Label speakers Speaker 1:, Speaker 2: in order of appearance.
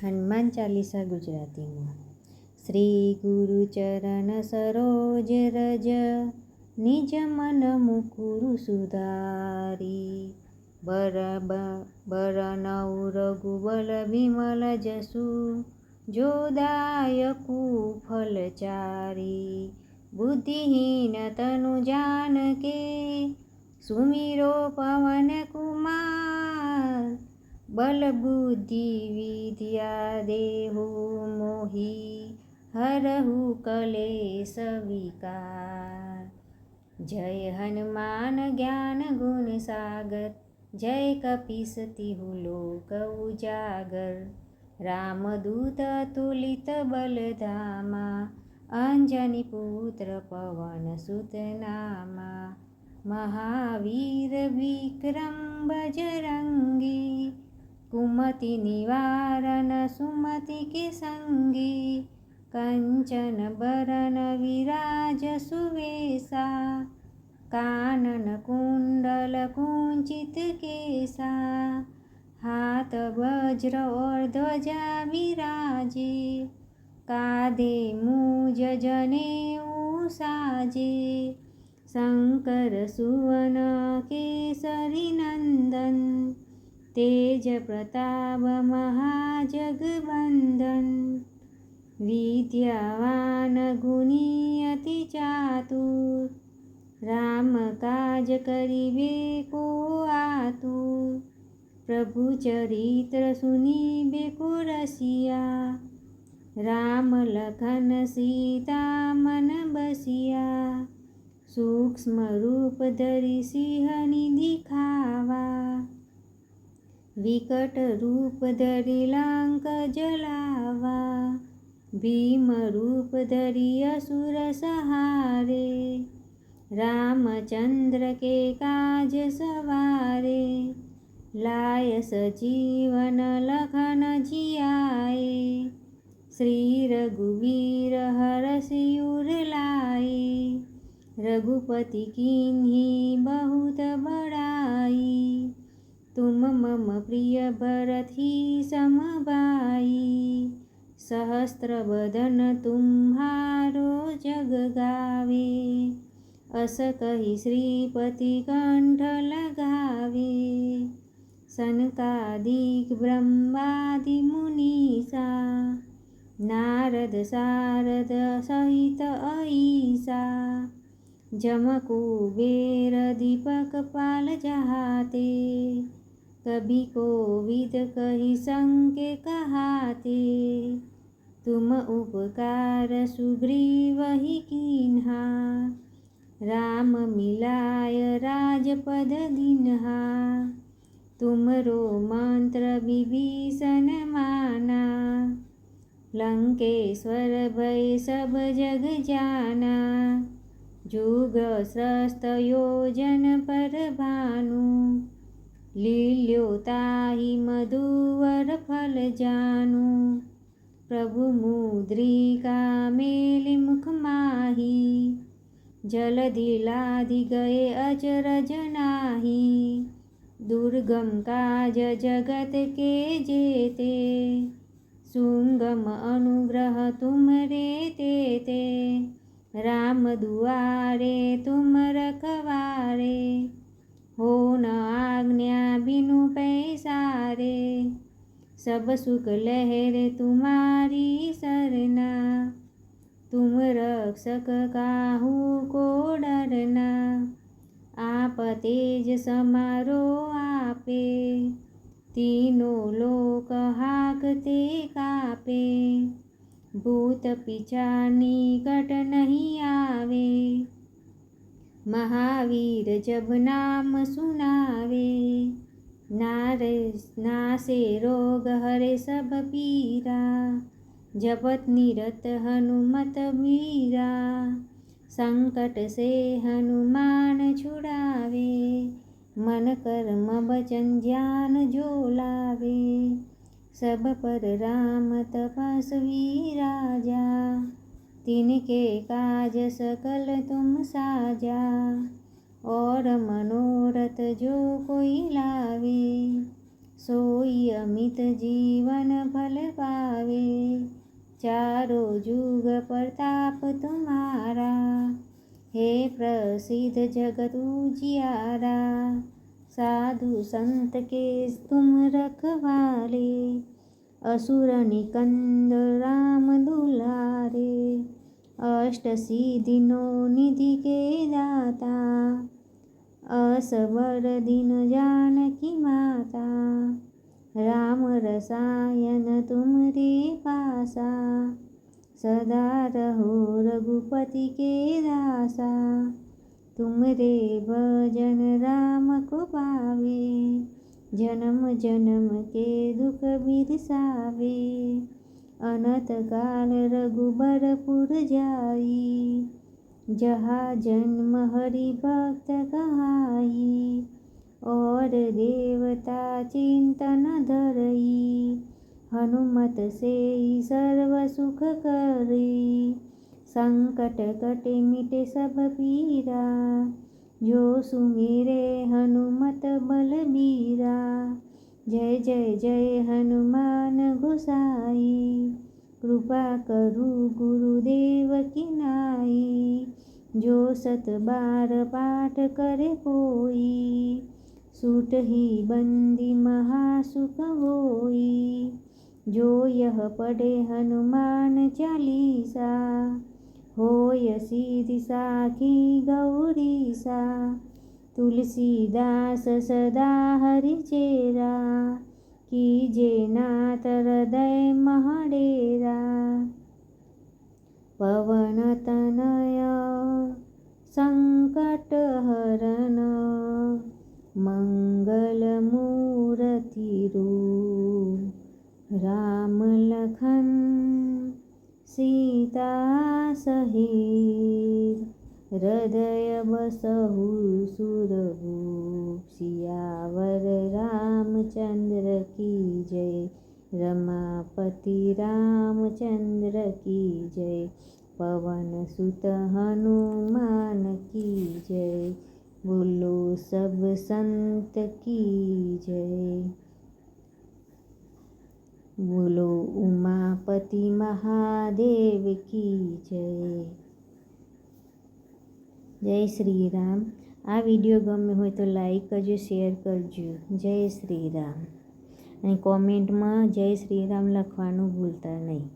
Speaker 1: હનુમાન ચાલીસા ગુજરાતીમાં શ્રી ગુરુચરણ સરોજ રજ નિજ મન મુકુરુ સુધારી બર બરનૌ રઘુબલ વિમલ જસુ જોદાયકુ ફલચારી બુદ્ધિહીન તનુ જાનકે સુમિરો પવન કુમાર बलबुद्धिविद्या देहो मोहि हरहु कलेश विकार। जय हनुमान ज्ञानगुणसागर जय कपि सति हु लोक उजागर। रामदूत तुलित बलधामा अञ्जनी पुत्र पवन सुतनामा महावीर विक्रम बजरङ्गी વિક્રમ બજરંગી કુમતિ નિવારણ સુમતિ કે સંગી કંચન બરન વિરાજ સુવેશા કાનન કુંડલ કુંચિત કેસા હાથ વજ્ર ઓર ધ્વજા વિરાજે કાધે મુજ જને સાજે શંકર સુવન तेज प्रताप महाजगवंदन विद्यावान गुणी अति चातुर। राम काज करिबे को आतुर। प्रभु चरित्र सुनिबे को रसिया। राम लखन सीता मन बसिया। सूक्ष्म रूप धरि सिंह निधि खावा। વિકટ રૂપ ધરી લાંક જલાવા ભીમ રૂપ ધરી અસુર સહારે રામચંદ્ર કે કાજ સવારે લાય સજીવન લખન જિયાએ શ્રી રઘુવીર હર સિયુર લાએ રઘુપતિ કિન્હી बहुत बड़ाई तुम मम प्रिय ही समबाई सहस्त्र बदन तुम्हारो जग गावे। अस कही श्रीपति कंठ लगावे। सनकादिक ब्रह्मादि मुनीसा। नारद सारद सहित अईसा जम कुबेर दीपक पाल जहाते। कभी को विद कही संके कहाते। तुम उपकार सुग्रीव ही कीन्हा। राम मिलाय राजपद दिन्हा। तुम रो मंत्र विभीषण माना। लंकेश्वर भय सब जग जाना। जुग स्रस्त योजन पर भानु। लील्यो ताहि मधुवर फल जानु प्रभु मुद्रिका मेलि मुख माही जल दिलादि गए अचरज नाही दुर्गम काज जगत के जेते सुंगम अनुग्रह तुम रे ते, ते। राम दुआरे तुम रखवारे हो न आज्ञा बिनु पैसारे, सब सुख लहर तुम्हारी सरना। तुम रक्षक काहू को डरना, आप तेज समारो आपे। तीनों लोक हाकते कापे, भूत पिछा निकट नहीं आवे। महावीर जब नाम सुनावे नारे नासे रोग हरे सब पीरा जपत निरत हनुमत वीरा संकट से हनुमान छुड़ावे मन कर्म बचन ज्ञान जो लावे सब पर राम तपस्वी राजा तिनके काज सकल तुम साजा, और मनोरथ जो कोई लावे, सोई अमित जीवन फल पावे। चारों जुग प्रताप तुम्हारा, हे प्रसिद्ध जगत उजियारा साधु संत के तुम रखवाले। असुर निकंद राम दुला अष्ट सिद्धिनो निधि के दाता, असवर दिन जानकी माता, राम रसायन तुम रे पासा, सदा रहो रघुपति के दासा तुम रे भजन राम को पावे, जन्म जन्म के दुख बिरसावे। अनत काल रघुबरपुर जाई, जहाँ जन्म हरि भक्त कहाई, और देवता चिंतन धरई, हनुमत से सर्व सुख करी। संकट कटे मिटे सब पीरा, जो सुमेरे हनुमत बलबीरा जय जय जय हनुमान गोसाई। कृपा करु गुरुदेव की नाई। जो सत बार पाठ करे कोई सूट ही बंदी महासुख होई। जो यह पढ़े हनुमान चालीसा, होय सिद्धि साखी गौरीसा। तुलसीदास सदा हरिचेरा किनाथ हृदयमहडेरा पवनतनय सङ्कटहरण मङ्गलमूर्तिरु रामलखन् सीता सही हृदय बसहु सुरहु सियावर रामचंद्र की जय। रमापति रामचंद्र की जय। पवन सुत हनुमान की जय। बोलो सब संत की जय। बोलो उमापति महादेव की जय। જય શ્રી રામ આ વીડિયો ગમ્યો હોય તો લાઈક કરજો, શેર કરજો. જય શ્રી રામ અને કોમેન્ટમાં જય શ્રી રામ લખવાનું ભૂલતા નહીં.